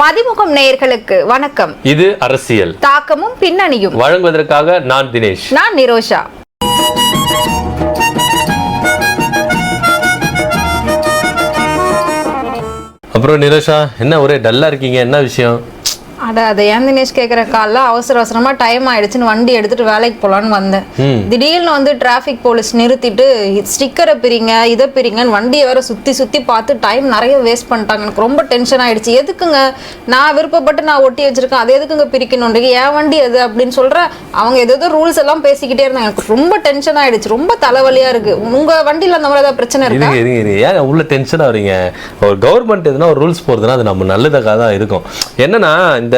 மதிமுகம் நேயர்களுக்கு வணக்கம். இது அரசியல். தாக்கமும் பின்னணியும். வழங்குவதற்காக நான் தினேஷ். நான் நிரோஷா. அப்புறம் நிரோஷா என்ன ஒரே டல்லா இருக்கீங்க? என்ன விஷயம்? அட அதை ஏன் தினேஷ் கேட்குற காலைல? அவசர அவசரமா டைம் ஆயிடுச்சுன்னு வண்டி எடுத்துட்டு வேலைக்கு போலான்னு வந்தேன். திடீர்னு வந்து டிராஃபிக் போலீஸ் நிறுத்திட்டு ஸ்டிக்கரை பிரிங்க இதை பிரிங்கன்னு வண்டியை வேற சுத்தி சுத்தி பார்த்து டைம் நிறைய வேஸ்ட் பண்ணிட்டாங்க. எனக்கு ரொம்ப டென்ஷன் ஆயிடுச்சு. எதுக்குங்க? நான் விருப்பப்பட்டு நான் ஒட்டி வச்சிருக்கேன். அது எதுக்குங்க பிரிக்கணுன்றீங்க? என் வண்டி அது அப்படின்னு சொல்றேன் அவங்க ஏதோ ரூல்ஸ் எல்லாம் பேசிக்கிட்டே இருந்தாங்க. எனக்கு ரொம்ப டென்ஷன் ஆயிடுச்சு. ரொம்ப தலைவலியா இருக்கு. உங்க வண்டியில அந்த மாதிரி ஏதாவது பிரச்சனை இருக்கா? ஏன் உள்ள டென்ஷனாக வரீங்க? ஒரு கவர்மெண்ட் எதுனா ஒரு ரூல்ஸ் போடுறதுனா அது நம்ம நல்லதாக தான் இருக்கும். என்னன்னா இந்த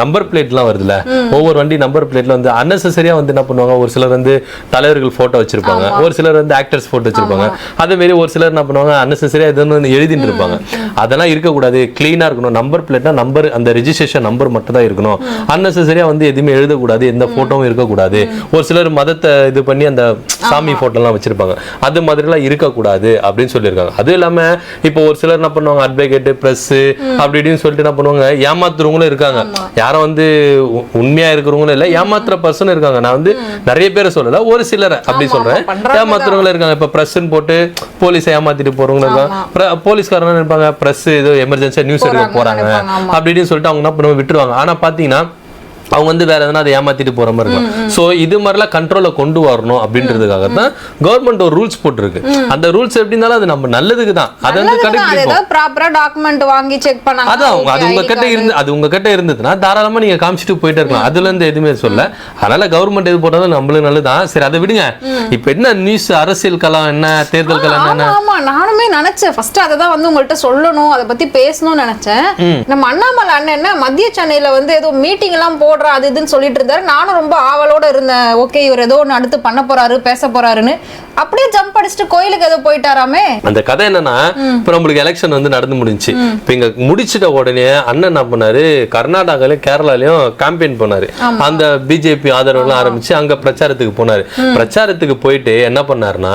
நம்பர் பிளேட்லாம் வருதுல்ல? ஒவ்வொரு வண்டி நம்பர் பிளேட்ல வந்து அன்னெசரியா வந்து என்ன பண்ணுவாங்க? ஒரு சிலர் வந்து தலைவர்கள் போட்டோ வச்சிருப்பாங்க. ஒரு சிலர் வந்து ஆக்டர்ஸ் போட்டோ வச்சிருப்பாங்க. அதே மாதிரி ஒரு சிலர் என்ன பண்ணுவாங்க? அன்னெசரியா எதுன்னு வந்து எழுதிட்டு இருப்பாங்க. அதெல்லாம் இருக்கக்கூடாது. கிளீனா இருக்கணும். நம்பர் பிளேட்னா நம்பர் அந்த ரெஜிஸ்ட்ரேஷன் நம்பர் மட்டும் தான் இருக்கணும். அன்னெசரியா வந்து எதுவுமே எழுதக்கூடாது. எந்த போட்டோவும் இருக்கக்கூடாது. ஒரு சிலர் மதத்தை இது பண்ணி அந்த சாமி போட்டோலாம் வச்சிருப்பாங்க. அது மாதிரிலாம் இருக்கக்கூடாது அப்படின்னு சொல்லியிருக்காங்க. அதுவும் இல்லாம இப்போ ஒரு சிலர் என்ன பண்ணுவாங்க? அட்வொகேட் பிரஸ் அப்படி இப்படின்னு சொல்லிட்டு என்ன பண்ணுவாங்க? ஏமாத்துறவங்களும் இருக்காங்க. யாரும் வந்து உண்மையா இருக்கிறவங்களும் இல்ல ஏமாத்துற பர்சன் இருக்காங்க. நான் வந்து நிறைய பேரை சொல்லல ஒரு சிலரை அப்படி சொல்றேன். ஏமாத்துறவங்களும் இருக்காங்க. இப்ப பிரஸ்ன்னு போட்டு போலீஸை ஏமாத்திட்டு போறவங்களும் இருக்காங்க. போலீஸ்காரங்க இருப்பாங்க பிரஸ் ஏதோ எமர்ஜென்சியா நியூஸ் எடுக்க போறாங்க, போறாங்க நினைப்பாங்க, ஆமா. அப்படி இப்படின்னு சொல்லிட்டு அவங்க என்ன பண்ணுவாங்க? விட்டுருவாங்க. ஆனா பாத்தீங்கன்னா அவங்க வந்து வேற எதனா அதை ஏமாத்திட்டு போற மாதிரி இருக்கும். சோ இது மாதிரிலாம் கண்ட்ரோல கொண்டு வரணும் அப்படின்றதுக்காக தான் கவர்மெண்ட் ஒரு ரூல்ஸ் போட்டிருக்கு. அந்த ரூல்ஸ் எப்படி இருந்தாலும் அது நம்ம நல்லதுக்கு தான். அதை வந்து ஏதாவது ப்ராப்பரா டாக்குமெண்ட் வாங்கி செக் பண்ணாங்க அதான் அவங்க அது உங்க கிட்ட இருந்து அது உங்க கிட்ட இருந்ததுன்னா தாராளமா நீங்க காமிச்சிட்டு போயிட்டே இருக்கலாம். அதுல இருந்து எதுவுமே சொல்ல அதனால கவர்மெண்ட் எது போட்டாலும் நம்மளும் நல்லதுதான். சரி அதை விடுங்க. இப்ப என்ன நியூஸ் அரசியல் களம் என்ன தேர்தல் களம் என்ன? ஆமா நானுமே நினைச்சேன். ஃபர்ஸ்ட் அதை தான் வந்து உங்கள்ட்ட சொல்லணும். அதை பத்தி பேசணும்னு நினைச்சேன். நம்ம அண்ணாமலை அண்ணன் என்ன மத்திய சென்னையில வந்து ஏதோ மீட்டிங் எல்லாம் போடுறா அது இதுன்னு சொல்லிட்டு இருந்தாரு. நானும் ரொம்ப ஆவலோட இருந்தேன். ஓகே இவர் ஏதோ ஒன்று அடுத்து பண்ண போறாரு பேச போறாருன்னு. அப்படியே ஜம்ப் அடிச்சுட்டு கோயிலுக்கு ஏதோ போயிட்டாராமே. அந்த கதை என்னன்னா இப்ப நம்மளுக்கு எலெக்ஷன் வந்து நடந்து முடிஞ்சுச்சு. இப்ப இங்க முடிச்சிட்ட உடனே அண்ணன் என்ன பண்ணாரு? கர்நாடகாலயும் கேரளாலயும் கேம்பெயின் பண்ணாரு அந்த பிஜேபி ஆதரவுலாம் ஆரம்பிச்சு அங்க பிரச்சாரத்துக்கு போனாரு. பிரச்சாரத்துக்கு போயிட்டு என்ன பண்ணாருன்னா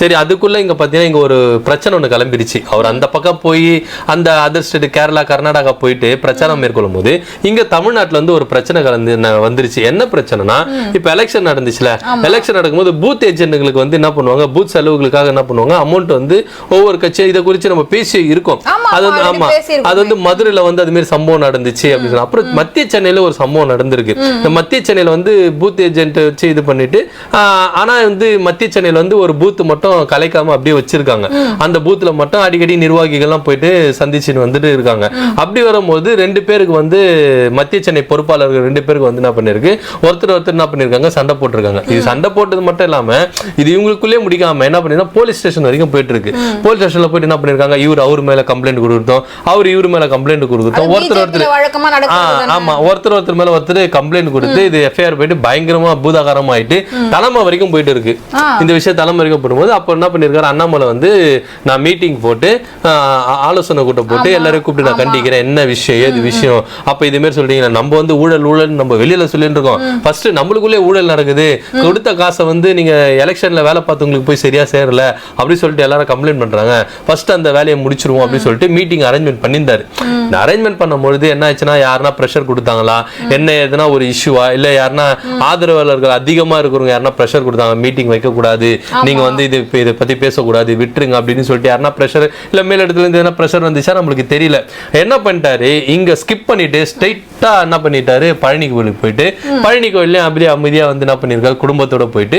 சரி அதுக்குள்ள இங்க பாத்தீங்கன்னா இங்க ஒரு பிரச்சனை ஒண்ணு கிளம்பிடுச்சு. அவர் அந்த பக்கம் போய் அந்த அதர் ஸ்டேட் கேரளா கர்நாடகா போயிட்டு பிரச்சாரம் மேற்கொள்ளும் போது இங்க தமிழ்நாட்டுல வந்து ஒரு பிரச்சனை கலந்து வந்துருச்சு. என்ன பிரச்சனைனா இப்ப எலெக்ஷன் நடந்துச்சுல. எலெக்ஷன் நடக்கும்போது பூத் ஏஜென்ட்டுங்களுக்கு வந்து என்ன பண்ணுவாங்க? பூத் செலவுகளுக்காக என்ன பண்ணுவாங்க? அமௌண்ட் வந்து ஒவ்வொரு கட்சியும் இதை குறித்து நம்ம பேசி இருக்கோம். அது வந்து ஆமா. அது வந்து மதுரையில வந்து அது மாதிரி சம்பவம் நடந்துச்சு அப்படின்னு அப்புறம் மத்திய சென்னையில ஒரு சம்பவம் நடந்திருக்கு. இந்த மத்திய சென்னையில வந்து பூத் ஏஜென்ட் வச்சு இது பண்ணிட்டு ஆனா வந்து மத்திய சென்னையில வந்து ஒரு பூத் மட்டும் கலைக்காம அப்படியே வச்சிருக்காங்க. அந்த பூத்ல மட்டும் அடிக்கடி நிர்வாகிகள்லாம் போயிட்டு சந்திச்சுட்டு வந்துட்டு இருக்காங்க. அப்படி வரும்போது ரெண்டு பேருக்கு வந்து மத்திய சென்னை பொறுப்பாளர்கள் ரெண்டு பேருக்கு வந்து என்ன பண்ணிருக்கு? ஒருத்தர் ஒருத்தர் என்ன பண்ணிருக்காங்க? சண்டை போட்டிருக்காங்க. இது சண்டை போட்டது மட்டும் இல்லாம இது இவங்களுக்குள்ளே முடிக்காம என்ன பண்ணிருந்தா போலீஸ் ஸ்டேஷன் வரைக்கும் போயிட்டு இருக்கு போலீஸ் ஸ்டேஷன்ல போயிட்டு என்ன பண்ணிருக்காங்க? இவர் அவர் மேல கம்ப்ளைண்ட் கொடுத்தோம் அவர் இவர் மேல கம்ப்ளைண்ட் கொடுத்தோம் ஒருத்தர் ஒருத்தர் ஆமா. ஒருத்தர் ஒருத்தர் மேல ஒருத்தர் கம்ப்ளைண்ட் கொடுத்து இது எஃப்ஐஆர் போயிட்டு பயங்கரமா பூதாகாரம் ஆயிட்டு தலைமை வரைக்கும் போயிட்டு இருக்கு. இந்த விஷயம் தலைமை வரைக்கும் போடும்போது அப்ப என்ன பண்ணிருக்காரு? அண்ணாமலை வந்து நான் மீட்டிங் போட்டு ஆலோசனை கூட்டம் போட்டு எல்லாரையும் கூப்பிட்டு நான் கண்டிக்கிறேன். என்ன விஷயம்? ஏது விஷயம்? அப்ப இது மாதிரி சொல்றீங்க நம்ம வந்து ஊழல் ஊழல் நம்ம வெளியில சொல்லிட்டு இருக்கோம். ஃபர்ஸ்ட் நம்மளுக்குள்ளே ஊழல் நடக்குது. கொடுத்த காசை வந்து நீங்க எலெக்ஷன்ல வேலை பார்த்தவங்களுக்கு போய் சரியா சேரல அப்படி சொல்லிட்டு எல்லாரும் கம்ப்ளைண்ட் பண்றாங்க. ஃபர்ஸ்ட் அந்த வேலையை முடிச்சிருவோம் அப்படின்னு சொல்லிட்டு மீட்டிங் அரேஞ்ச்மெண்ட் பண்ணியிருந்தாரு. இந்த அரேஞ்ச்மெண்ட் பண்ணும்பொழுது என்ன ஆச்சுன்னா யாருன்னா ப்ரெஷர் கொடுத்தாங்களா? என்ன எதுனா ஒரு இஷ்யூவா இல்ல யாருன்னா ஆதரவாளர்கள் அதிகமா இருக்கிறவங்க யாருன்னா ப்ரெஷர் கொடுத்தாங்க? மீட்டிங் வைக்க கூடாது நீங்க வந்து இது இதை பத்தி பேசக்கூடாது. விட்டுருங்க அப்படின்னு சொல்லிட்டு யாருன்னா ப்ரெஷர் இல்ல மேல் இடத்துல இருந்து எதனா ப்ரெஷர் வந்துச்சா நம்மளுக்கு தெரியல. என்ன பண்ணிட்டாரு? இங்க ஸ்கிப் பண்ணிட்டு ஸ்ட்ரைட்டா என்ன பண்ணிட்டாரு? பழனி கோயிலுக்கு போயிட்டு பழனி கோயில்லையும் அப்படியே அமைதியா வந்து என்ன பண்ணிருக்காரு? குடும்பத்தோட போயிட்டு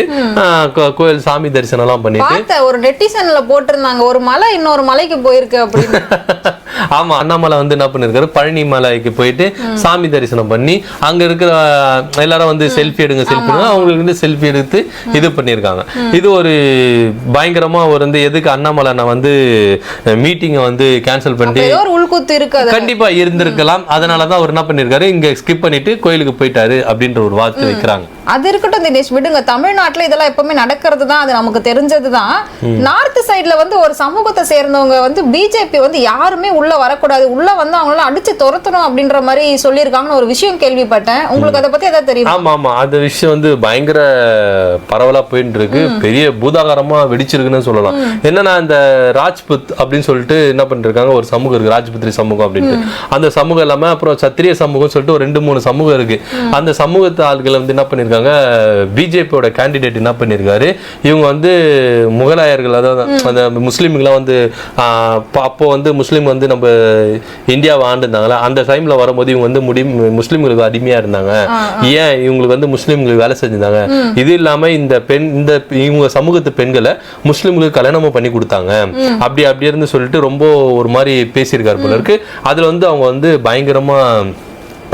கோயில் சாமி தரிசனம் எல்லாம் பண்ணிட்டு. ஒரு நெட்டிசன்ல போட்டிருந்தாங்க ஒரு மலை இன்னொரு மலைக்கு போயிருக்கு அப்படின்னு. ஆமா அண்ணாமலை வந்து என்ன பண்ணிருக்காரு? பழனி மலைக்கு போயிட்டு சாமி தரிசனம் பண்ணி அங்க இருக்கிற எல்லாரும் வந்து செல்ஃபி எடுங்க செல்ஃபி எடுங்க அவங்களுக்கு வந்து செல்ஃபி எடுத்து இது பண்ணிருக்காங்க. இது ஒரு பயங்கரமா ஒரு வந்து எதுக்கு அண்ணாமலை நான் வந்து மீட்டிங்கை வந்து கேன்சல் பண்ணிட்டு உள்குத்து இருக்கு அது கண்டிப்பா இருந்திருக்கலாம். அதனாலதான் அவர் என்ன பண்ணிருக்காரு? இங்க ஸ்கிப் பண்ணிட்டு கோயிலுக்கு போயிட்டாரு அப்படின்ற ஒரு வார்த்தை வைக்கிறாங்க. அது இருக்கட்டும் தினேஷ் விடுங்க. தமிழ்நாட்டுல இதெல்லாம் எப்பவுமே நடக்கிறது தான் அது நமக்கு தெரிஞ்சது தான் நார்த் சைடுல வந்து ஒரு சமூகத்தை சேர்ந்தவங்க வந்து பிஜேபி வந்து யாருமே உள்ள வரக்கூடாது. உள்ள வந்து அவங்களாம் அடிச்சு துரத்தணும் அப்படின்ற மாதிரி சொல்லியிருக்காங்கன்னு ஒரு விஷயம் கேள்விப்பட்டேன். உங்களுக்கு அதை பத்தி ஏதாவது தெரியுமா? ஆமா ஆமா. அந்த விஷயம் வந்து பயங்கர பரவலா போயிட்டு இருக்கு பெரிய பூதாகாரமா வெடிச்சிருக்குன்னு சொல்லலாம். என்னன்னா இந்த ராஜ்புத் அப்படின்னு சொல்லிட்டு என்ன பண்ணிருக்காங்க? ஒரு சமூகம் இருக்கு ராஜ்புத்ரி சமூகம் அப்படின்ட்டு. அந்த சமூகம் இல்லாம அப்புறம் சத்திரிய சமூகம் சொல்லிட்டு ஒரு ரெண்டு மூணு சமூகம் இருக்கு. அந்த சமூகத்து ஆட்கள் வந்து என்ன பண்ணிருக்காங்க? பிஜேபியோட கேண்டிடேட் என்ன பண்ணிருக்காரு? இவங்க வந்து முகலாயர்கள் அதாவது அந்த முஸ்லீம்கெல்லாம் வந்து அப்ப- வந்து முஸ்லீம் வந்து நம்ம இந்தியாவை ஆண்டுருந்தாங்களா அந்த டைம்ல வரும்போது இவங்க வந்து முடி முஸ்லீம்களுக்கு அடிமையா இருந்தாங்க. ஏன் இவங்களுக்கு வந்து முஸ்லீம்களுக்கு வேலை செஞ்சிருந்தாங்க? இது இல்லாம இந்த பெண் இந்த இவங்க சமூகத்து பெண்களை முஸ்லீம்களுக்கு கல்யாணமும் பண்ணி கொடுத்தாங்க. அப்படி அப்படி இருந்து சொல்லிட்டு ரொம்ப ஒரு மாதிரி பேசியிருக்காரு போல இருக்கு. அதுல வந்து அவங்க வந்து பயங்கரமா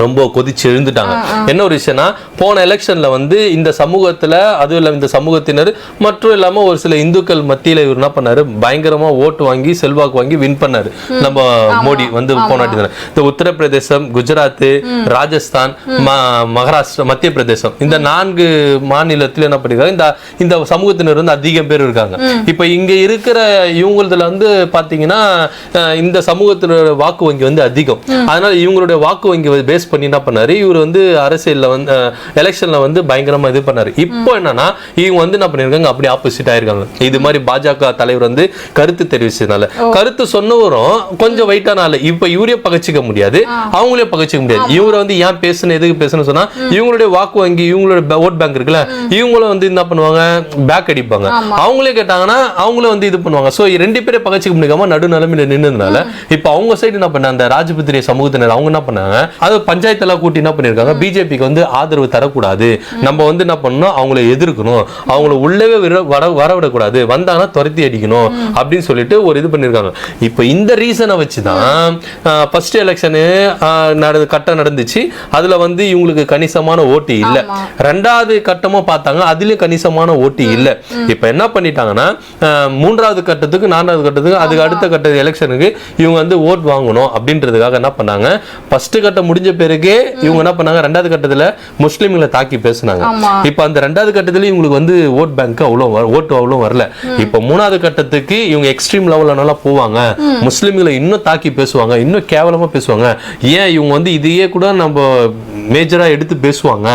ரொம்ப கொதிச்சு எழுந்துட்டாங்க என்ன ஒரு விஷயம்னா போன எலெக்ஷன்ல வந்து இந்த சமூகத்துல அதுவும் இல்லாம இந்த சமூகத்தினர் மற்றும் இல்லாம ஒரு சில இந்துக்கள் மத்தியில இவர் என்ன பண்ணாரு? பயங்கரமா ஓட்டு வாங்கி செல்வாக்கு வாங்கி வின் பண்ணாரு. நம்ம மோடி வந்து போன வாட்டி தானே. இந்த உத்தரப்பிரதேசம் குஜராத் ராஜஸ்தான் மகாராஷ்டிரா மத்திய பிரதேசம். இந்த நான்கு மாநிலத்துல என்ன பண்ணிருக்காங்க? இந்த இந்த சமூகத்தினர் வந்து அதிகம் பேர் இருக்காங்க. இப்ப இங்க இருக்கிற இவங்களதுல வந்து பாத்தீங்கன்னா இந்த சமூகத்தினோட வாக்கு வங்கி வந்து அதிகம். அதனால இவங்களுடைய வாக்கு வங்கி பேஸ் பண்ணி என்ன பண்ணாரு? இவர் வந்து அரசியல்ல வந்து எலெக்ஷன்ல வந்து பயங்கரமா இது பண்ணாரு. இப்போ என்னன்னா இவங்க வந்து என்ன பண்ணிருக்காங்க? அப்படி ஆப்போசிட் ஆயிருக்காங்க. இது மாதிரி பாஜக தலைவர் வந்து கருத்து தெரிவிச்சதுனால. கருத்து சொன்னவரும் கொஞ்சம் வெயிட்டான ஆளு. இப்ப இவரே பகச்சிக்க முடியாது. அவங்களே பகச்சிக்க முடியாது. இவரை வந்து ஏன் பேசுன எதுக்கு பேசணும்னு சொன்னா இவங்களுடைய வாக்கு வங்கி இவங்களோட ஓட் பேங்க் இருக்குல்ல இவங்களும் வந்து என்ன பண்ணுவாங்க? பேக் அடிப்பாங்க. அவங்களே கேட்டாங்கன்னா அவங்களும் வந்து இது பண்ணுவாங்க. சோ ரெண்டு பேரை பகச்சிக்க முடியாம நடு நிலைமையில நின்னதுனால இப்ப அவங்க சைடு என்ன பண்ண அந்த ராஜபுத்திரிய சமூகத்தினர் அவங்க என்ன பண்ணாங்க? அது பஞ்சாயத்து எல்லாம் கூட்டி என்ன பண்ணிருக்காங்க? பிஜேபிக்கு வந்து ஆதரவு தரக்கூடாது. நம்ம வந்து என்ன பண்ணணும்? அவங்கள எதிர்க்கணும். அவங்கள உள்ளவே விர- வர வரவிடக்கூடாது வந்தாங்கன்னா துரத்தி அடிக்கணும் அப்படின்னு சொல்லிட்டு ஒரு இது பண்ணிருக்காங்க. இப்போ இந்த ரீசனை வச்சு தான் ஃபர்ஸ்ட் எலெக்ஷனு நடந்து கட்டம் நடந்துச்சு. அதுல வந்து இவங்களுக்கு கணிசமான ஓட்டு இல்ல. ரெண்டாவது கட்டமும் பார்த்தாங்க அதுலயும் கணிசமான ஓட்டு இல்ல. இப்போ என்ன பண்ணிட்டாங்கன்னா மூன்றாவது கட்டத்துக்கு நான்காவது கட்டத்துக்கு அதுக்கு அடுத்த கட்ட எலெக்ஷனுக்கு இவங்க வந்து ஓட் வாங்கணும் அப்படின்றதுக்காக என்ன பண்ணாங்க? ஃபர்ஸ்ட் கட்டம் முடிஞ்ச பிறகு இவங்க என்ன பண்ணாங்க? ரெண்டாவது கட்டத்துல முஸ்லிம்களை தாக்கி பேசுனாங்க. இப்போ அந்த ரெண்டாவது கட்டத்துல இவங்களுக்கு வந்து ஓட் பேங்க் அவ்வளோ ஓட்டு அவ்வளோ வரல. இப்போ மூணாவது கட்டத்துக்கு இவங்க எக்ஸ்ட்ரீம் லெவல்ல நல்லா போவாங்க. முஸ்லிம்களை இன்னும் தாக்கி பேசுவாங்க. இன்னும் கேவலமா பேசுவாங்க. ஏன் இவங்க வந்து இதையே கூட நம்ம மேஜரா எடுத்து பேசுவாங்க?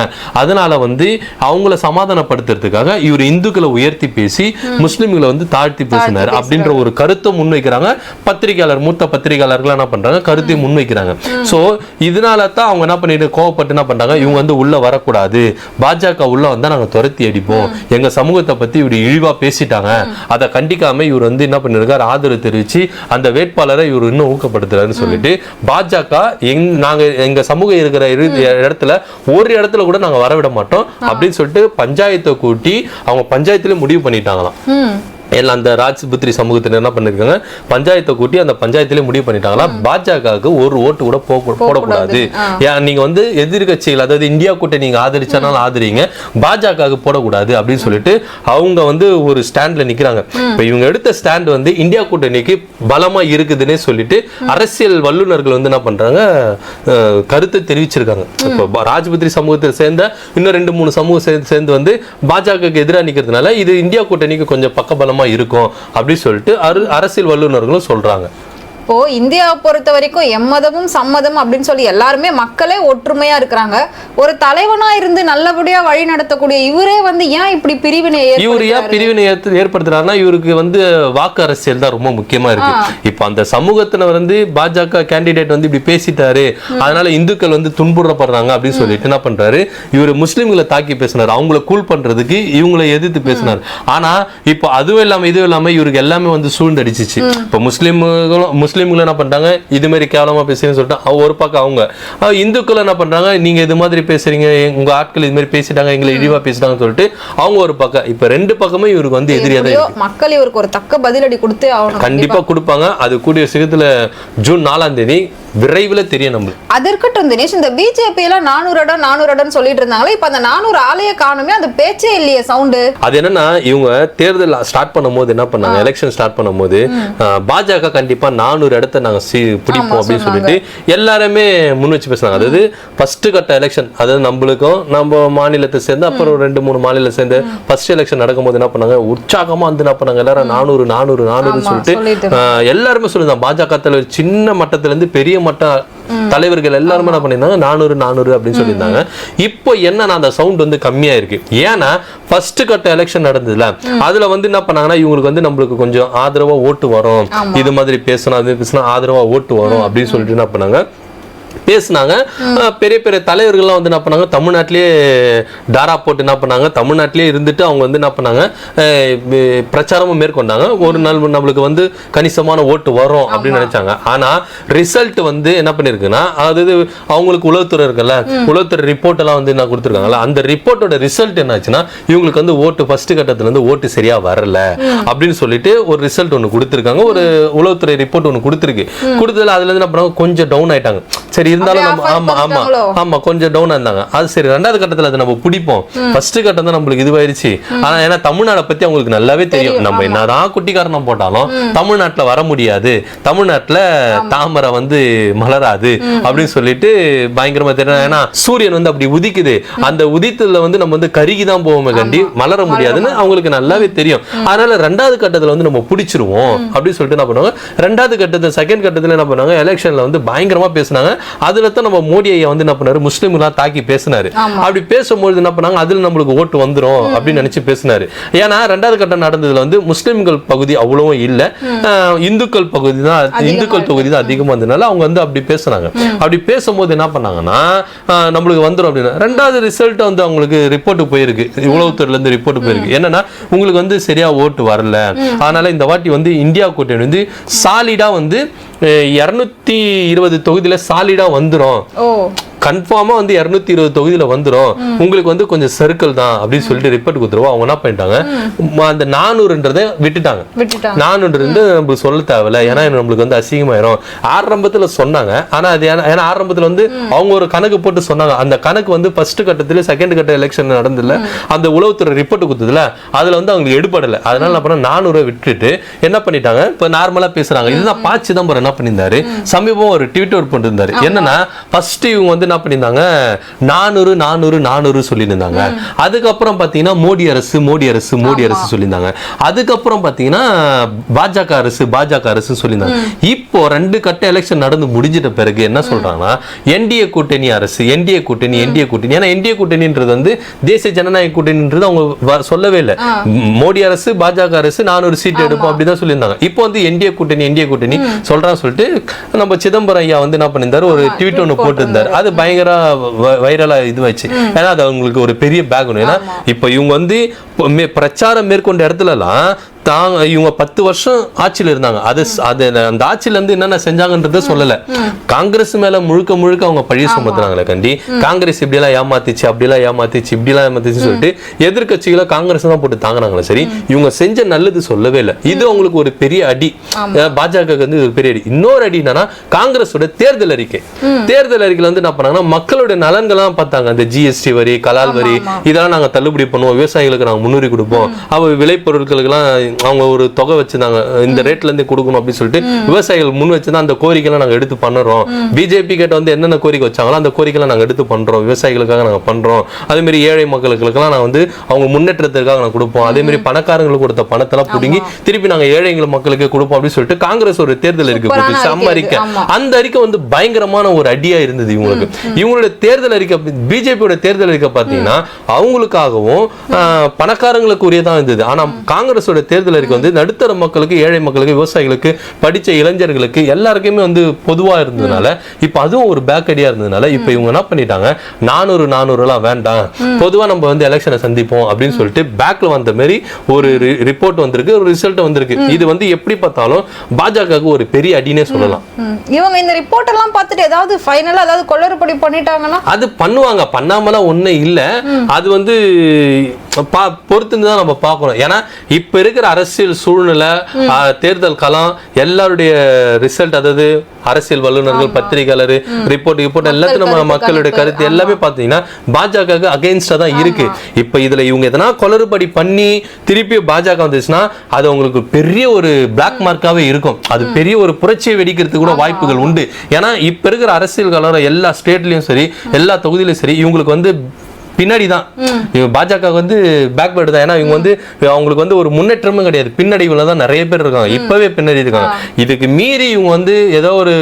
அதனால வந்து அவங்கள சமாதானப்படுத்துறதுக்காக இவர் இந்துக்களை உயர்த்தி பேசி முஸ்லிம்களை வந்து தாழ்த்தி பேசினார். அப்படின்ற ஒரு கருத்தை முன்வைக்கிறாங்க. பத்திரிகையாளர் மூத்த பத்திரிகையாளர்கள் என்ன பண்றாங்க? கருத்தை முன்வைக்கிறாங்க. சோ இதனால தான் அவங்க என்ன பண்ணிட்டு கோவப்பட்டு என்ன பண்றாங்க? இவங்க வந்து உள்ள வரக்கூடாது. பாஜக உள்ள வந்தா நாங்க துரத்தி அடிப்போம். எங்க சமூகத்தை பத்தி இவர் இழிவா பேசிட்டாங்க. அதை கண்டிக்காம இவர் வந்து என்ன பண்ணிருக்காரு? ஆதரவு தெரிவிச்சு அந்த வேட்பாளரை இவர் இன்னும் ஊக்கப்படுத்துறாருன்னு சொல்லிட்டு பாஜக எங் நாங்க எங்க சமூகம் இருக்கிற இரு- இடத்துல ஒரு இடத்துல கூட நாங்க வரவிட மாட்டோம். அப்படின்னு சொல்லிட்டு பஞ்சாயத்தை கூட்டி அவங்க பஞ்சாயத்துல முடிவு பண்ணிட்டாங்களாம். எல்லாம் அந்த ராஜ்புத்திரி சமூகத்தினர் என்ன பண்ணிருக்காங்க? பஞ்சாயத்தை கூட்டி அந்த பஞ்சாயத்திலே முடிவு பண்ணிட்டாங்களா? பாஜகவுக்கு ஒரு ஓட்டு கூட போக- போடக்கூடாது. ஏன் நீங்க வந்து எதிர்க்கட்சிகள் அதாவது இந்தியா கூட்டணி நீங்க ஆதரிச்சானாலும் ஆதரிங்க. பாஜகவுக்கு போடக்கூடாது அப்படின்னு சொல்லிட்டு அவங்க வந்து ஒரு ஸ்டாண்ட்ல நிக்கிறாங்க. இப்ப இவங்க எடுத்த ஸ்டாண்ட் வந்து இந்தியா கூட்டணிக்கு பலமா இருக்குதுன்னே சொல்லிட்டு அரசியல் வல்லுநர்கள் வந்து என்ன பண்றாங்க? அஹ், கருத்தை தெரிவிச்சிருக்காங்க. இப்போ பா- ராஜபுத்திரி சமூகத்தை சேர்ந்த இன்னும் ரெண்டு மூணு சமூகம் சேர்ந்து சேர்ந்து வந்து பாஜகவுக்கு எதிராக நிக்கிறதுனால இது இந்தியா கூட்டணிக்கு கொஞ்சம் பக்கபலமா இருக்கும் அப்படின்னு சொல்லிட்டு அரு- அரசியல் வல்லுநர்களும் சொல்றாங்க. இப்போ இந்தியாவை பொறுத்த வரைக்கும் எம்மதமும் சம்மதம் அப்படின்னு சொல்லி எல்லாருமே மக்களே ஒற்றுமையா இருக்கிறாங்க. ஒரு தலைவனா இருந்து நல்லபடியா வழி நடத்தக்கூடிய இவரே வந்து ஏன் இப்படி பிரிவினை இவர் ஏன்? பிரிவினை ஏற்படுத்துறாருன்னா இவருக்கு வந்து வாக்கு அரசியல் தான் ரொம்ப முக்கியமா இருக்கு. இப்ப அந்த சமூகத்துல வந்து பாஜக கேண்டிடேட் வந்து இப்படி பேசிட்டாரு. அதனால இந்துக்கள் வந்து துன்புறப்படுறாங்க அப்படின்னு சொல்லிட்டு என்ன பண்றாரு? இவர் முஸ்லிம்களை தாக்கி பேசினார். அவங்கள கூல் பண்றதுக்கு இவங்களை எதிர்த்து பேசினார். ஆனா இப்போ அதுவும் இல்லாம இதுவும் இல்லாம இவருக்கு எல்லாமே வந்து சூழ்ந்தடிச்சிச்சு. இப்போ முஸ்லிம்களும் முஸ்லிம்களும் என்ன பண்றாங்க? இது மாதிரி கேவலமா பேசுறேன்னு சொல்லிட்டு ஒரு பக்கம் அவங்க. இந்துக்கள் என்ன பண்றாங்க? நீங்க இது மாதிரி பேசுறீங்க உங்க ஆட்கள் இது மாதிரி பேசிட்டாங்க எங்களை இழிவா பேசிட்டாங்கன்னு சொல்லிட்டு அவங்க ஒரு பக்கம். இப்ப ரெண்டு பக்கமே இவருக்கு வந்து எதிரியா தான் மக்கள் இவருக்கு ஒரு தக்க பதிலடி கொடுத்தே ஆகணும் கண்டிப்பா. கொடுப்பாங்க. அது கூடிய சீக்கிரத்துல ஜூன் நாலாம் தேதி விரைவில் தெரியும் நம்மளுக்கு. அது இருக்கட்டும் தினேஷ். இந்த பிஜேபி எல்லாம் நானூறு இடம் நானூறு இடம் சொல்லிட்டு இருந்தாங்களே இப்ப அந்த நானூறு ஆலய காணுமே அந்த பேச்சே இல்லையே சவுண்டு அது என்னன்னா இவங்க தேர்தல் ஸ்டார்ட் பண்ணும்போது என்ன பண்ணாங்க? எலெக்ஷன் ஸ்டார்ட் பண்ணும்போது பாஜக கண்டிப்பா நானூறு நானூறு இடத்த நாங்க சி பிடிப்போம் அப்படின்னு சொல்லிட்டு எல்லாருமே முன் வச்சு பேசுனாங்க. அதாவது ஃபர்ஸ்ட் கட்ட எலெக்ஷன் அதாவது நம்மளுக்கும் நம்ம மாநிலத்தை சேர்ந்து அப்புறம் ரெண்டு மூணு மாநிலம் சேர்ந்து ஃபர்ஸ்ட் எலெக்ஷன் நடக்கும்போது என்ன பண்ணாங்க? உற்சாகமா வந்து என்ன பண்ணாங்க? எல்லாரும் நானூறு நானூறு நானூறு சொல்லிட்டு எல்லாருமே சொல்லுதான் பாஜக சின்ன மட்டத்துல இருந்து பெரிய மட்ட தலைவர்கள் எல்லாருமே என்ன பண்ணியிருந்தாங்க? நானூறு நானூறு அப்படின்னு சொல்லியிருந்தாங்க. இப்போ என்னன்னா அந்த சவுண்ட் வந்து கம்மியா இருக்கு ஏன்னா ஃபர்ஸ்ட் கட்ட எலெக்ஷன் நடந்ததுல அதுல வந்து என்ன பண்ணாங்கன்னா இவங்களுக்கு வந்து நம்மளுக்கு கொஞ்சம் ஆதரவா ஓட்டு வரும். இது மாதிரி பேசணும் அது பேசினா ஆதரவா ஓட்டு வரும் அப்படின்னு சொல்லிட்டு என்ன பண்ணாங்க? பேசுனாங்க. பெரிய பெரிய தலைவர்கள்லாம் வந்து என்ன பண்ணாங்க? தமிழ்நாட்டிலேயே டாரா போட்டு என்ன பண்ணாங்க? தமிழ்நாட்டிலேயே இருந்துட்டு அவங்க வந்து என்ன பண்ணாங்க? பிரச்சாரமும் மேற்கொண்டாங்க. ஒரு நாள் நம்மளுக்கு வந்து கணிசமான ஓட்டு வரும் அப்படின்னு நினைச்சாங்க. ஆனா ரிசல்ட் வந்து என்ன பண்ணிருக்குன்னா அதாவது அவங்களுக்கு உளவுத்துறை இருக்குல்ல உளவுத்துறை ரிப்போர்ட் எல்லாம் வந்து என்ன கொடுத்துருக்காங்கல்ல அந்த ரிப்போர்ட்டோட ரிசல்ட் என்னாச்சுன்னா இவங்களுக்கு வந்து ஓட்டு ஃபர்ஸ்ட் கட்டத்துல இருந்து ஓட்டு சரியா வரல அப்படின்னு சொல்லிட்டு ஒரு ரிசல்ட் ஒன்று கொடுத்துருக்காங்க. ஒரு உளவுத்துறை ரிப்போர்ட் ஒன்று கொடுத்துருக்கு. கொடுத்ததுல அதுல இருந்து என்ன பண்ணாங்க? கொஞ்சம் டவுன் ஆயிட்டாங்க. சரி இருந்தாலும் நம்ம ஆமா ஆமா? ஆமா கொஞ்சம் டவுன் இருந்தாங்க. அது சரி ரெண்டாவது கட்டத்துல அதை நம்ம பிடிப்போம். ஃபர்ஸ்ட் கட்டம் தான் நம்மளுக்கு இதுவாயிருச்சு. ஆனா ஏன்னா தமிழ்நாடை பத்தி அவங்களுக்கு நல்லாவே தெரியும். நம்ம என்னதான் குட்டிக்காரணம் போட்டாலும் தமிழ்நாட்டுல வர முடியாது. தமிழ்நாட்டுல தாமரை வந்து மலராது அப்படின்னு சொல்லிட்டு பயங்கரமா தெரியும். ஏன்னா சூரியன் வந்து அப்படி உதிக்குது. அந்த உதித்துல வந்து நம்ம வந்து கருகி தான் போவோமே கண்டி மலர முடியாதுன்னு அவங்களுக்கு நல்லாவே தெரியும். அதனால ரெண்டாவது கட்டத்துல வந்து நம்ம பிடிச்சிருவோம் அப்படின்னு சொல்லிட்டு என்ன பண்ணுவாங்க? ரெண்டாவது கட்டத்துல செகண்ட் கட்டத்துல என்ன பண்ணாங்க எலெக்ஷன்ல வந்து பயங்கரமா பேசுனாங்க. அதுல தான் நம்ம மோடி ஐயா வந்து என்ன பண்ணாரு? முஸ்லீம்லாம் தாக்கி பேசினாரு. அப்படி பேசும்போது என்ன பண்ணாங்க? அதுல நம்மளுக்கு ஓட்டு வந்துரும் அப்படின்னு நினைச்சு பேசினாரு. ஏன்னா ரெண்டாவது கட்டம் நடந்ததுல வந்து முஸ்லிம்கள் பகுதி அவ்வளவும் இல்ல. இந்துக்கள் பகுதி தான் இந்துக்கள் தொகுதி தான் அதிகமா இருந்ததுனால அவங்க வந்து அப்படி பேசுனாங்க. அப்படி பேசும்போது என்ன பண்ணாங்கன்னா நம்மளுக்கு வந்துரும் அப்படின்னு ரெண்டாவது ரிசல்ட் வந்து அவங்களுக்கு ரிப்போர்ட் போயிருக்கு. உளவுத்துறையில இருந்து ரிப்போர்ட் போயிருக்கு. என்னன்னா உங்களுக்கு வந்து சரியா ஓட்டு வரல. அதனால இந்த வாட்டி வந்து இந்தியா கூட்டணி வந்து சாலிடா வந்து இரநூத்தி இருபது தொகுதியில சாலிடா வந்துடும் ஓ கன்ஃபார்மா வந்து இருநூத்தி இருபது தொகுதியில வந்துரும். உங்களுக்கு வந்து கொஞ்சம் சர்க்கிள் தான் அப்படின்னு சொல்லிட்டு ரிப்போர்ட் கொடுத்துருவோம். அவங்க என்ன பண்ணிட்டாங்க? அந்த நானூறுன்றதை விட்டுட்டாங்க. விட்டுட்டாங்க. நானூறு நம்மளுக்கு சொல்ல தேவையில்ல. ஏன்னா நம்மளுக்கு வந்து அசிங்கமாயிரும். ஆரம்பத்துல சொன்னாங்க. ஆனா அது ஏன்னா ஆரம்பத்துல வந்து அவங்க ஒரு கணக்கு போட்டு சொன்னாங்க. அந்த கணக்கு வந்து ஃபர்ஸ்ட் கட்டத்துல செகண்ட் கட்ட எலெக்ஷன் நடந்ததுல அந்த உளவுத்துறை ரிப்போர்ட் கொடுத்ததுல அதுல வந்து அவங்களுக்கு எடுபடல. அதனால என்ன பண்ண நானூறு விட்டுட்டு என்ன பண்ணிட்டாங்க? இப்ப நார்மலா பேசுறாங்க. இதுதான் பா சிதம்பரம் என்ன பண்ணியிருந்தாரு? சமீபம் ஒரு ட்விட்டர் பண்ணிருந்தாரு என்னன்னா ஃபர்ஸ்ட் இவங்க வந்து என்ன பண்ணியிருந்தாங்க? நானூறு நானூறு நானூறு சொல்லியிருந்தாங்க. அதுக்கப்புறம் பாத்தீங்கன்னா மோடி அரசு மோடி அரசு மோடி அரசு சொல்லியிருந்தாங்க. அதுக்கப்புறம் பாத்தீங்கன்னா பாஜக அரசு பாஜக அரசு சொல்லியிருந்தாங்க. இப்போ ரெண்டு கட்ட எலெக்ஷன் நடந்து முடிஞ்சிட்ட பிறகு என்ன சொல்றாங்கன்னா என்டிஏ கூட்டணி அரசு என்டிஏ கூட்டணி என்டிஏ கூட்டணி. ஏன்னா என்டிஏ கூட்டணின்றது வந்து தேசிய ஜனநாயக கூட்டணின்றது அவங்க சொல்லவே இல்லை. மோடி அரசு பாஜக அரசு நானூறு சீட் எடுப்போம் அப்படிதான் சொல்லியிருந்தாங்க. இப்போ வந்து என்டிஏ கூட்டணி என்டிஏ கூட்டணி சொல்றான்னு சொல்லிட்டு நம்ம சிதம்பரம் ஐயா வந்து என்ன பண்ணியிருந்தாரு? ஒரு ட்வீட் ஒன்று போட்டிருந்தாரு. அது பயங்கர வைரலா இதுவாச்சு ஏன்னா அது அவங்களுக்கு ஒரு பெரிய பேக் ஏன்னா இப்போ இவங்க வந்து பிரச்சாரம் மேற்கொண்ட இடத்துலலாம் தாங்க இவங்க பத்து வருஷம் ஆட்சியில இருந்தாங்க. அது அது அந்த ஆட்சியில இருந்து என்னென்ன செஞ்சாங்கன்றத சொல்லல. காங்கிரஸ் மேல முழுக்க முழுக்க அவங்க பழிய சுமத்துறாங்களே கண்டி. காங்கிரஸ் இப்படி எல்லாம் ஏமாத்திச்சு அப்படி எல்லாம் ஏமாத்திச்சு இப்படி எல்லாம் ஏமாத்திச்சு சொல்லிட்டு எதிர்க்கட்சிகளை காங்கிரஸ் தான் போட்டு தாங்கினாங்களே சரி இவங்க செஞ்ச நல்லது சொல்லவே இல்லை. இது அவங்களுக்கு ஒரு பெரிய அடி. பாஜக வந்து ஒரு பெரிய அடி. இன்னொரு அடி என்னன்னா காங்கிரஸோட தேர்தல் அறிக்கை. தேர்தல் அறிக்கையில வந்து என்ன பண்ணாங்கன்னா மக்களுடைய நலன்கள்லாம் பார்த்தாங்க. அந்த ஜிஎஸ்டி வரி கலால் வரி இதெல்லாம் நாங்க தள்ளுபடி பண்ணுவோம். விவசாயிகளுக்கு நாங்க முன்னுரிமை கொடுப்போம். அவ விளைபொருட்களுக்கெல்லாம் அவங்க ஒரு தொகை வச்சிருந்தாங்க. இந்த ரேட்ல இருந்து கொடுக்கணும் அப்படின்னு சொல்லிட்டு விவசாயிகள் முன் வச்சுதான் அந்த கோரிக்கைலாம் நாங்க எடுத்து பண்ணுறோம். பிஜேபி கிட்ட வந்து என்னென்ன கோரிக்கை வச்சாங்களோ அந்த கோரிக்கைலாம் நாங்க எடுத்து பண்றோம். விவசாயிகளுக்காக நாங்க பண்றோம். அதே மாதிரி ஏழை மக்களுக்கெல்லாம் நான் வந்து அவங்க முன்னேற்றத்திற்காக நாங்க கொடுப்போம். அதே மாதிரி பணக்காரங்களுக்கு கொடுத்த பணத்தெல்லாம் பிடுங்கி திருப்பி நாங்க ஏழைகள் மக்களுக்கு கொடுப்போம் அப்படின்னு சொல்லிட்டு காங்கிரஸ் ஒரு தேர்தல் போட்டு செம்ம அறிக்கை. அந்த அறிக்கை வந்து பயங்கரமான ஒரு அடியா இருந்தது இவங்களுக்கு. இவங்களுடைய தேர்தல் அறிக்கை பிஜேபியோட தேர்தல் அறிக்கை பாத்தீங்கன்னா அவங்களுக்காகவும் பணக்காரங்களுக்கு உரியதான் இருந்தது. ஆனா காங்கிரஸோட தேர்தல் அறிக்கை வந்து நடுத்தர மக்களுக்கு ஏழை மக்களுக்கு விவசாயிகளுக்கு படிச்ச இளைஞர்களுக்கு எல்லாருக்குமே வந்து பொதுவா இருந்ததுனால இப்ப அதுவும் ஒரு பேக் அடியா இருந்ததுனால இப்ப இவங்க என்ன பண்ணிட்டாங்க? நானூறு நானூறு எல்லாம் வேண்டாம். பொதுவா நம்ம வந்து எலெக்ஷனை சந்திப்போம் அப்படின்னு சொல்லிட்டு பேக்ல வந்த மாதிரி ஒரு ரிப்போர்ட் வந்திருக்கு ஒரு ரிசல்ட் வந்திருக்கு. இது வந்து எப்படி பார்த்தாலும் பாஜகவுக்கு ஒரு பெரிய அடினே சொல்லலாம். இவங்க இந்த ரிப்போர்ட் எல்லாம் பார்த்துட்டு ஏதாவது ஃபைனலா ஏதாவது கொள்ளறுபடி பண்ணிட்டாங்கன்னா? அது பண்ணுவாங்க. பண்ணாமலாம் ஒண்ணும் இல்ல. அது வந்து பா பொறுத்துன்னு தான் நம்ம பார்க்கணும். ஏன்னா இப்ப இருக்கிற அரசியல் சூழ்நிலை தேர்தல் களம் எல்லாருடைய ரிசல்ட் அதாவது அரசியல் வல்லுநர்கள் பத்திரிகையாளர் ரிப்போர்ட் ரிப்போர்ட் எல்லாத்தையும் நம்ம மக்களுடைய கருத்து எல்லாமே பாத்தீங்கன்னா பாஜக அகைன்ஸ்டா தான் இருக்கு. இப்ப இதுல இவங்க எதனா குளறுபடி பண்ணி திருப்பி பாஜக வந்துச்சுன்னா அது உங்களுக்கு பெரிய ஒரு பிளாக் மார்க்காவே இருக்கும். அது பெரிய ஒரு புரட்சியை வெடிக்கிறதுக்கு கூட வாய்ப்புகள் உண்டு. ஏன்னா இப்ப இருக்கிற அரசியல் கலவரம் எல்லா ஸ்டேட்லயும் சரி எல்லா தொகுதியிலும் சரி இவங்களுக்கு வந்து பின்னாடி தான் பாஜக வந்து பேக்வேர்டு தான். ஏன்னா இவங்க வந்து அவங்களுக்கு வந்து ஒரு முன்னேற்றமும் கிடையாது. பின்னடைவுல தான் நிறைய பேர் இருக்காங்க. இப்பவே பின்னாடி இருக்காங்க. இதுக்கு மீறி இவங்க வந்து ஏதோ ஒரு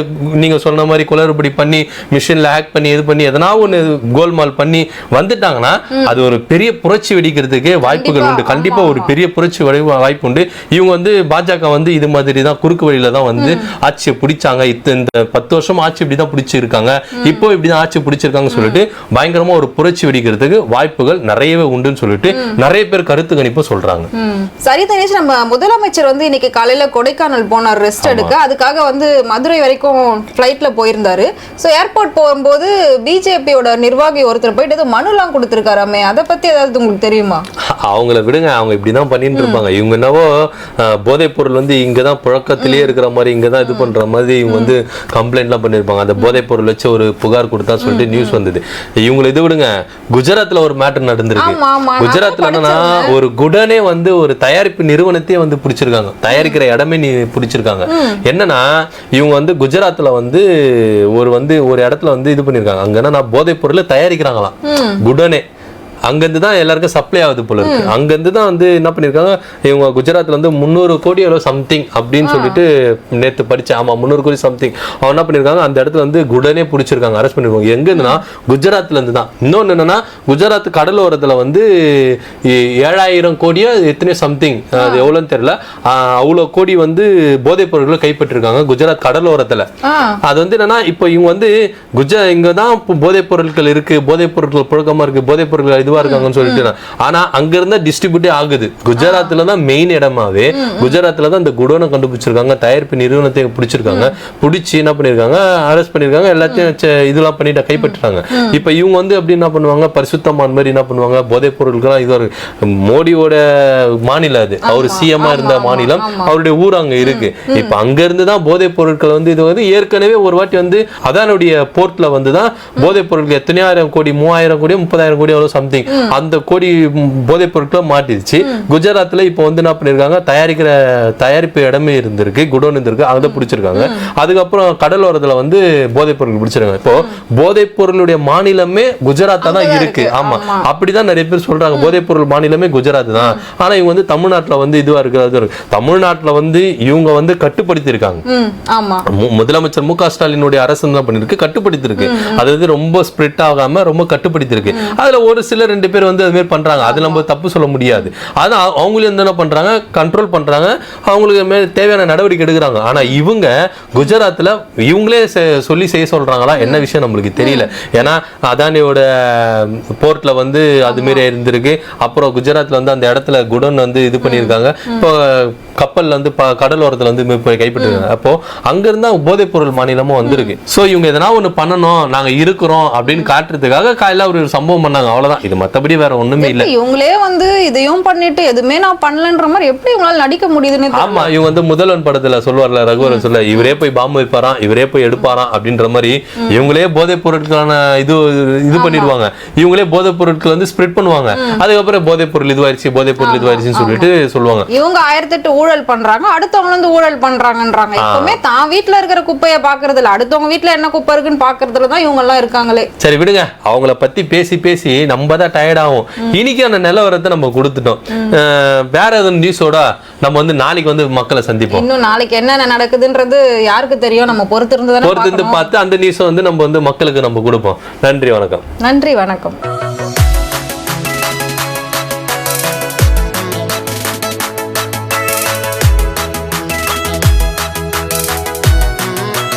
நீங்க சொன்ன மாதிரி குளறுபடி பண்ணி மிஷின்ல ஹேக் பண்ணி இது பண்ணி எதனா ஒன்று கோல்மால் பண்ணி வந்துட்டாங்கன்னா அது ஒரு பெரிய புரட்சி வெடிக்கிறதுக்கு வாய்ப்புகள் உண்டு. கண்டிப்பா ஒரு பெரிய புரட்சி வாய்ப்பு உண்டு. இவங்க வந்து பாஜக வந்து இது மாதிரி தான் குறுக்கு வழியில தான் வந்து ஆட்சியை பிடிச்சாங்க. இத்த- இந்த பத்து வருஷம் ஆட்சி இப்படி தான் பிடிச்சிருக்காங்க. இப்போ இப்படி தான் ஆட்சி பிடிச்சிருக்காங்கன்னு சொல்லிட்டு பயங்கரமா ஒரு புரட்சி வெடிக்கிறதுக்கு வாய்ப்புகள் நிறையவே உண்டுன்னு சொல்லிட்டு நிறைய பேர் கருத்து கணிப்பு சொல்றாங்க. சரி தினேஷ் நம்ம முதலமைச்சர் வந்து இன்னைக்கு காலையில கொடைக்கானல் போனார் ரெஸ்ட் எடுக்க. அதுக்காக வந்து மதுரை வரைக்கும் ஃப்ளைட்ல போயிருந்தாரு. ஸோ ஏர்போர்ட் போகும்போது பிஜேபியோட நிர்வாகி ஒருத்தர் போயிட்டு ஏதோ மனுலாம் கொடுத்துருக்காராமே. அதை பத்தி ஏதாவது உங்களுக்கு தெரியுமா? அவங்கள விடுங்க அவங்க இப்படிதான் பண்ணிட்டு இருப்பாங்க. இவங்க என்னவோ போதைப் பொருள் வந்து இங்க தான் புழக்கத்திலேயே இருக்கிற மாதிரி இங்க தான் இது பண்ற மாதிரி இவங்க வந்து கம்ப்ளைண்ட்லாம் பண்ணிருப்பாங்க அந்த போதைப் பொருள் வச்சு ஒரு புகார் கொடுத்தா சொல்லிட்டு நியூஸ் வந்தது. இவங்களை இது விடுங்க. குஜராத்ல ஒரு மேட்டர் நடந்திருக்கு. நான் குஜராத்ல என்னன்னா ஒரு குடனே வந்து ஒரு தயாரிப்பு நிறுவனத்தையே வந்து பிடிச்சிருக்காங்க. தயாரிக்கிற இடமே நீ பிடிச்சிருக்காங்க. என்னன்னா இவங்க வந்து குஜராத்ல வந்து ஒரு வந்து ஒரு இடத்துல வந்து இது பண்ணிருக்காங்க. அங்க என்னன்னா போதைப் பொருளை தயாரிக்கிறாங்களாம். குடனே. அங்கிருந்து தான் எல்லாருக்கும் சப்ளை ஆகுது போல இருக்கு. அங்கிருந்து தான் வந்து என்ன பண்ணிருக்காங்க இவங்க குஜராத்ல வந்து முந்நூறு கோடி எவ்வளோ சம்திங் அப்படின்னு சொல்லிட்டு நேத்து படிச்சேன் ஆமா முந்நூறு கோடி சம்திங் அவன் என்ன பண்ணிருக்காங்க அந்த இடத்துல வந்து குடனே பிடிச்சிருக்காங்க அரெஸ்ட் பண்ணிருக்காங்க. எங்க இருந்துன்னா குஜராத்ல இருந்து தான் இன்னொன்னு என்னன்னா குஜராத் கடலோரத்துல வந்து ஏழாயிரம் கோடியோ எத்தனையோ சம்திங் அது எவ்வளோன்னு தெரியல. அவ்வளோ கோடி வந்து போதைப் பொருட்களை கைப்பற்றிருக்காங்க குஜராத் கடலோரத்துல. அது வந்து என்னன்னா இப்போ இவங்க வந்து குஜ இங்க தான் போதைப் பொருட்கள் இருக்கு போதைப் பொருட்கள் புழக்கமா இருக்கு போதைப் பொருட்கள் இதுவா இருக்காங்கன்னு சொல்லிட்டு. ஆனா அங்க இருந்தா டிஸ்ட்ரிபியூட்டே ஆகுது. குஜராத்ல தான் மெயின் இடமாவே குஜராத்ல தான் இந்த குடோனை கண்டுபிடிச்சிருக்காங்க தயாரிப்பு நிறுவனத்தை பிடிச்சிருக்காங்க. பிடிச்சி என்ன பண்ணிருக்காங்க? அரெஸ்ட் பண்ணிருக்காங்க எல்லாத்தையும் இதெல்லாம் பண்ணிட்டு கைப்பற்றுறாங்க. இப்போ இவங்க வந்து அப்படி என்ன பண்ணுவாங்க? பரிசுத்தமான் மாதிரி என்ன பண்ணுவாங்க? போதைப் பொருட்கள்லாம் இதுவா மோடியோட மாநிலம் அது. அவர் சிஎம்மா இருந்த மாநிலம். அவருடைய ஊர் அங்க இருக்கு. இப்ப அங்க இருந்து தான் போதைப் பொருட்கள் வந்து இது வந்து ஏற்கனவே ஒரு வாட்டி வந்து அதானுடைய போர்ட்ல வந்து தான் போதைப் பொருட்கள் எத்தனையாயிரம் கோடி மூவாயிரம் கோடி முப்பதாயிரம் கோடி அவ்வளவு சம்திங் அந்த கோடி போதைப் பொருட்களை மாட்டிடுச்சு. குஜராத்ல இப்போ வந்து என்ன பண்ணிருக்காங்க? தயாரிக்கிற தயாரிப்பு இடமே இருந்திருக்கு. குடோன் இருந்திருக்கு. அதை பிடிச்சிருக்காங்க. அதுக்கப்புறம் கடலோரத்துல வந்து போதைப் பொருட்கள் பிடிச்சிருக்காங்க. இப்போ போதைப் பொருளுடைய மாநிலமே குஜராத்தா தான் இருக்கு. ஆமா. அப்படிதான் நிறைய பேர் சொல்றாங்க. போதைப் பொருள் மாநிலமே குஜராத் தான். ஆனா இவங்க வந்து தமிழ்நாட்டுல வந்து இதுவா இருக்கு அது இருக்கு தமிழ்நாட்டுல வந்து இவங்க வந்து கட்டுப்படுத்தி இருக்காங்க முதலமைச்சர் மு க ஸ்டாலினுடைய அரசு என்ன பண்ணிருக்கு கட்டுப்படுத்தி இருக்கு அது வந்து ரொம்ப ஸ்ப்ரெட் ஆகாம ரொம்ப கட்டுப்படுத்தி இருக்கு அதுல ஒரு சில ரெண்டு பேர் வந்து அது மாதிரி பண்றாங்க. அது நம்ம தப்பு சொல்ல முடியாது. அவ- அவங்களும் என்ன பண்றாங்க? கண்ட்ரோல் பண்றாங்க. அவங்களுக்கு தேவையான நடவடிக்கை எடுக்கிறாங்க. ஆனா இவங்க குஜராத்ல இவங்களே சொல்லி செய்ய சொல்றாங்களா? என்ன விஷயம் நம்மளுக்கு தெரியல. ஏன்னா அதானியோட போர்ட்ல வந்து அது மாரி இருந்திருக்கு. அப்புறம் குஜராத்ல வந்து அந்த இடத்துல குடோன் வந்து இது பண்ணியிருக்காங்க. இப்போ கப்பல்ல வந்து கடலோரத்துல வந்து கைப்பற்றிருக்காங்க. அப்போ அங்க இருந்தா போதைப் பொருள் மாநிலமும் வந்திருக்கு. சோ இவங்க எதனா ஒண்ணு பண்ணணும் நாங்க இருக்கிறோம் அப்படின்னு காட்டுறதுக்காக காலையில ஒரு சம்பவம் பண்ணாங்க. அவ்வளவுதான். இது மத்தபடி வேற ஒண்ணுமே இல்ல. இவங்களே வந்து இதையும் பண்ணிட்டு எதுவுமே நான் பண்ணலன்ற மாதிரி எப்படி இவங்களால நடிக்க முடியுதுன்னு. ஆமா இவங்க வந்து முதல்வன் படத்துல சொல்லுவார்ல ரகுவரன் சொல்ல இவரே போய் பாம்பு வைப்பாராம் இவரே போய் எடுப்பாராம் அப்படின்ற மாதிரி இவங்களே போதைப் பொருட்களான இது இது பண்ணிடுவாங்க. இவங்களே போதைப் பொருட்கள் வந்து ஸ்ப்ரெட் பண்ணுவாங்க. அதுக்கப்புறம் போதைப் பொருள் இதுவாயிருச்சு போதைப் பொருள் இதுவாயிருச்சுன்னு சொல்லிட்டு சொல்லுவாங்க. இவங்க ஆயிரத்தெட்டு ஊழல் பண்றாங்க அடுத்தவங்க வந்து ஊழல் பண்றாங்கன்றாங்க. எப்பவுமே தான் வீட்ல இருக்கிற குப்பைய பாக்குறது இல்ல அடுத்தவங்க வீட்ல என்ன குப்பை இருக்குன்னு பாக்குறதுல தான் இவங்க எல்லாம் இருக்காங்களே. சரி விடுங்க. அவங்கள பத்தி பேசி பேசி நம்ம தான் டயர்ட் ஆகும். இன்னைக்கான நிலவரத்தை நம்ம கொடுத்துட்டோம். வேற எதுவும் நியூஸோட நம்ம வந்து நாளைக்கு வந்து மக்களை சந்திப்போம். இன்னும் நாளைக்கு என்னென்ன நடக்குதுன்றது யாருக்கு தெரியும்? நம்ம பொறுத்து இருந்து பொறுத்து இருந்து பார்த்து அந்த நியூஸை வந்து நம்ம வந்து மக்களுக்கு நம்ம கொடுப்போம். நன்றி வணக்கம். நன்றி வணக்கம்.